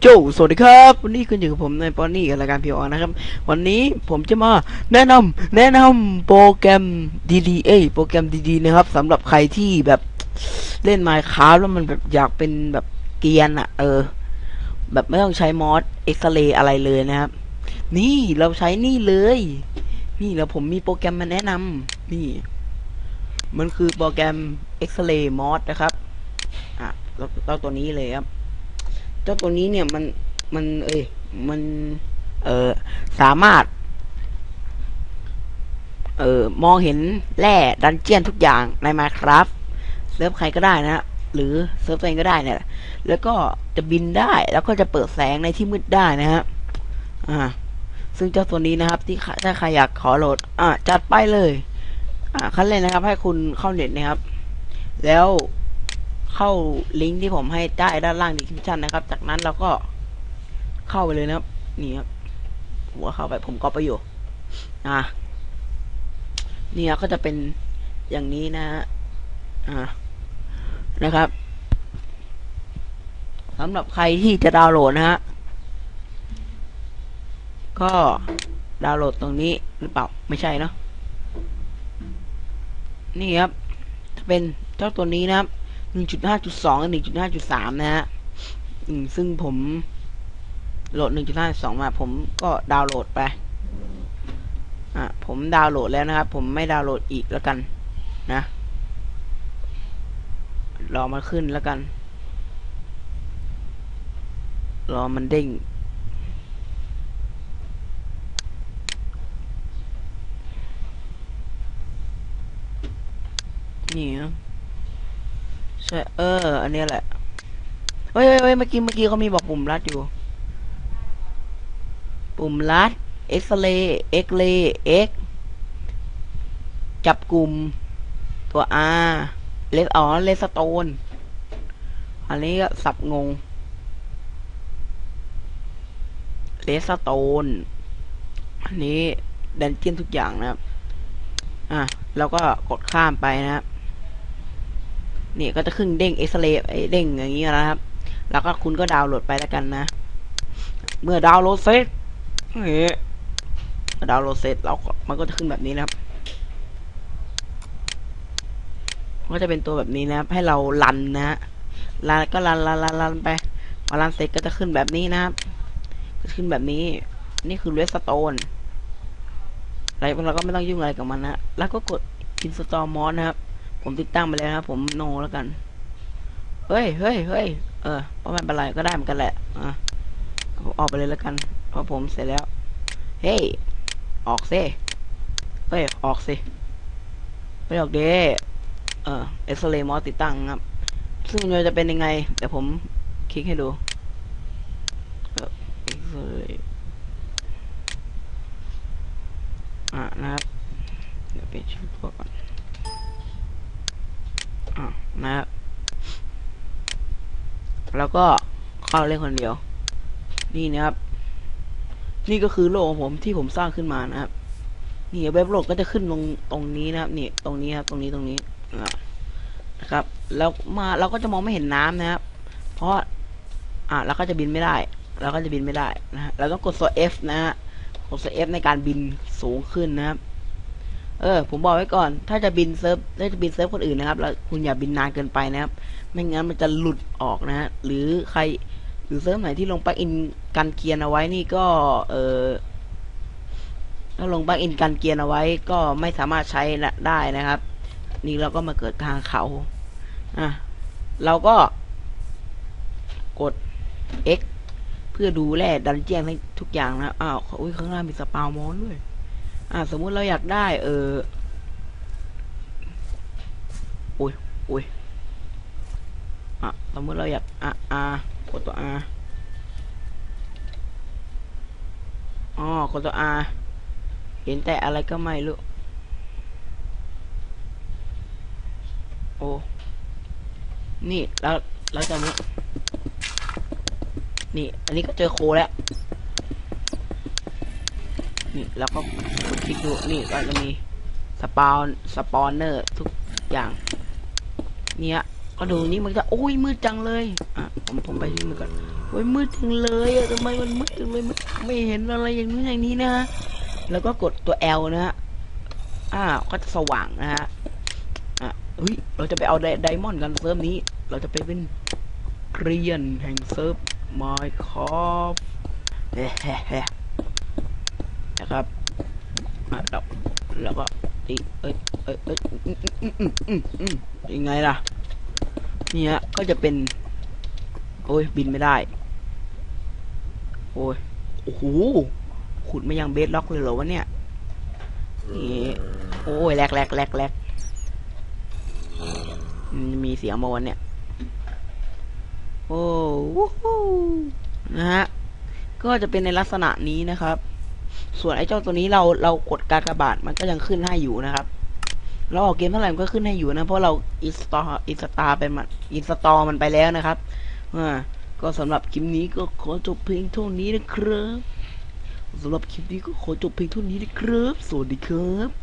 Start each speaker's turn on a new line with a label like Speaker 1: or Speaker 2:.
Speaker 1: โจสวัสดีครับ วันนี้คุณอยู่กับผมในปอนนี่กับรายการพีออนะครับ วันนี้ผมจะมาแนะนำแนะนำโปรแกรมดีๆเอโปรแกรมดีๆนะครับสำหรับใครที่แบบเล่น Minecraft แล้วมันแบบอยากเป็นแบบเกียนอะเออ แบบไม่ต้องใช้มอสเอ็กซเรย์อะไรเลยนะครับ นี่เราใช้นี่เลย นี่แล้วผมมีโปรแกรมมาแนะนำนี่ มันคือโปรแกรม X-ray Mod นะครับอะเราตัวนี้เลยครับ เจ้าตัวนี้เนี่ยมันมันเอ้ยมันเออสามารถ เออมองเห็นแร่ดันเจียนทุกอย่างใน Minecraft เซิร์ฟใครก็ได้นะฮะหรือเซิร์ฟตัวเองก็ได้เนี่ยแล้วก็จะบินได้แล้วก็จะเปิดแสงในที่มืดได้นะฮะอ่า ซึ่งเจ้าตัวนี้นะครับ ที่ถ้าใครอยากขอโหลด อ่าจัดไปเลย อ่าขั้นเลยนะครับ ให้คุณเข้าเน็ตนะครับ แล้ว เข้าลิงก์ที่ผมให้ใต้ด้านล่างดีคริปชันนะครับ จากนั้นเราก็เข้าไปเลยนะครับ นี่ครับหัวเข้าไปผมก็ไปอยู่อ่านี่ก็จะเป็นอย่างนี้นะฮะอ่านะครับสำหรับใครที่จะดาวน์โหลดนะฮะก็ดาวน์โหลดตรงนี้หรือเปล่าไม่ใช่เนาะนี่ครับจะเป็นเจ้าตัวนี้นะครับ 1.5.2กับ1.5.3นะฮะอืมซึ่งผมโหลดหนึ่งจุดห้าสองมา ผมก็ดาวน์โหลดไป อะ ผมดาวน์โหลดแล้วนะครับ ผมไม่ดาวน์โหลดอีกแล้วกัน นะ รอมันขึ้นแล้วกัน รอมันเด้ง นี่ครับ ใช่เออ อันเนี้ยแหละเฮ้ยเฮ้ยเฮ้ยเมื่อกี้เมื่อกี้เขามีบอกปุ่มลัดอยู่ ปุ่มลัดเอ็กซเรย์เอ็กเลย์เอ็กจับกลุ่มตัว R เลสอ๋อเลสโตน อันนี้ก็สับงงเลสโตน อันนี้ดันเจียนทุกอย่างนะครับ อะ แล้วก็กดข้ามไปนะครับ เนี่ยก็จะขึ้นเด้งเอ็กซเรย์เด้งอย่างนี้นะครับ แล้วก็คุณก็ดาวน์โหลดไปแล้วกันนะ เมื่อดาวน์โหลดเสร็จนี่ดาวน์โหลดเสร็จแล้วมันก็จะขึ้นแบบนี้นะครับก็จะเป็นตัวแบบนี้นะครับให้เราลันนะลันก็ลันลันลันลันไปพอลันเสร็จก็จะขึ้นแบบนี้นะครับจะขึ้นแบบนี้ นี่คือเรสโตนอะไรเราก็ไม่ต้องยุ่งอะไรกับมันนะแล้วก็กด install mod นะครับ ผมติดตั้งไปแล้วนะครับผมโนแล้วกันเฮ้ยเฮ้ยเฮ้ยเออเพราะไม่เป็นไรก็ได้เหมือนกันแหละอะผมออกไปเลยแล้วกันเพราะผมเสร็จแล้ว เฮ้ยออกซิเฮ้ยออกสิไปออกเด้เออเอ็กซเรย์มอสติดตั้งครับ ซึ่งมันจะเป็นยังไงเดี๋ยวผมคลิกให้ดูเออเอ็กซเรย์อะนะครับ เดี๋ยวเปลี่ยนชื่อตัวก่อน นะครับ แล้วก็เข้าเล่นคนเดียว นี่นะครับ นี่ก็คือโลกของผมที่ผมสร้างขึ้นมานะครับ นี่เว็บโลกก็จะขึ้นลงตรงนี้นะครับ นี่ตรงนี้ครับ ตรงนี้ตรงนี้นะครับ แล้วมาเราก็จะมองไม่เห็นน้ำนะครับ เพราะอะเราก็จะบินไม่ได้ เราก็จะบินไม่ได้นะฮะเราต้องกดตัว F นะฮะกดตัว F ในการบินสูงขึ้นนะครับ เออ ผมบอกไว้ก่อน ถ้าจะบินเซิร์ฟถ้าจะบินเซิร์ฟคนอื่นนะครับ แล้วคุณอย่าบินนานเกินไปนะครับ ไม่งั้นมันจะหลุดออกนะฮะ หรือใคร หรือเซิร์ฟไหนที่ลงปลั๊กอินกันเกียร์เอาไว้นี่ก็ เออถ้าลงปลั๊กอินกันเกียร์เอาไว้ ก็ไม่สามารถใช้ได้นะครับ นี่เราก็มาเกิดทางเขาอะเราก็ กด X เพื่อดูแลดันเจียนทุกอย่างนะ อ้าวอุ้ยข้างหน้ามีสปาวมอนด้วย อ่าสมมุติเราอยากได้ เอออุ้ยอุ้ยอะสมมุติเราอยากอะอ่ากดตัว R อ๋อกดตัว R เห็นแต่อะไรก็ไม่รู้โอ้นี่แล้วแล้วจากนี้นี่ อันนี้ก็เจอโคแล้ว นี่แล้วก็กดคลิกดูนี่ก็จะมีสปอนสปอนเนอร์ทุกอย่าง เนี่ยก็ดูนี่มันจะโอ้ยมืดจังเลยอะผมผมไปที่มือก่อนโอ้ยมืดจังเลยอะทำไมมันมืดจังเลยมไม่เห็นอะไรอย่างนู้อย่างนี้นะฮะแล้วก็กดตัว L นะฮะอ่าก็จะสว่างนะฮะอะเฮ้ยเราจะไปเอาไดไดมอนด์กันเซิร์ฟนี้ เราจะไปเป็นเกรียนแห่งเซิร์ฟไมค์คอฟเฮ้ นะครับอะแล้วแล้วก็ตีเอ้ยเอ้ยเอ้ยอืมอืมอืมอืมอืมยังไงล่ะเนี่ยก็จะเป็น โอ้ยบินไม่ได้ โอ้ยโอ้โหขุดไมายังเบสล็อกเลยเหรอวะเนี่ยนี่โอ้ยแลกแลกแลกแลกมีเสียงมาวันเนี่ย โอ้วู้ฮู้นะฮะ ก็จะเป็นในลักษณะนี้นะครับ ส่วนไอ้เจ้าตัวนี้เราเรากดการกระบาดมันก็ยังขึ้นให้อยู่นะครับ เราออกเกมเท่าไหร่มันก็ขึ้นให้อยู่นะ เพราะเราอินสตออินสตาไปมันอินสตอมันไปแล้วนะครับอ่าก็สำหรับคลิปนี้ก็ขอจบเพลงเท่านี้นะครับสำหรับคลิปนี้ก็ขอจบเพลงเท่านี้นะครับ สวัสดีครับ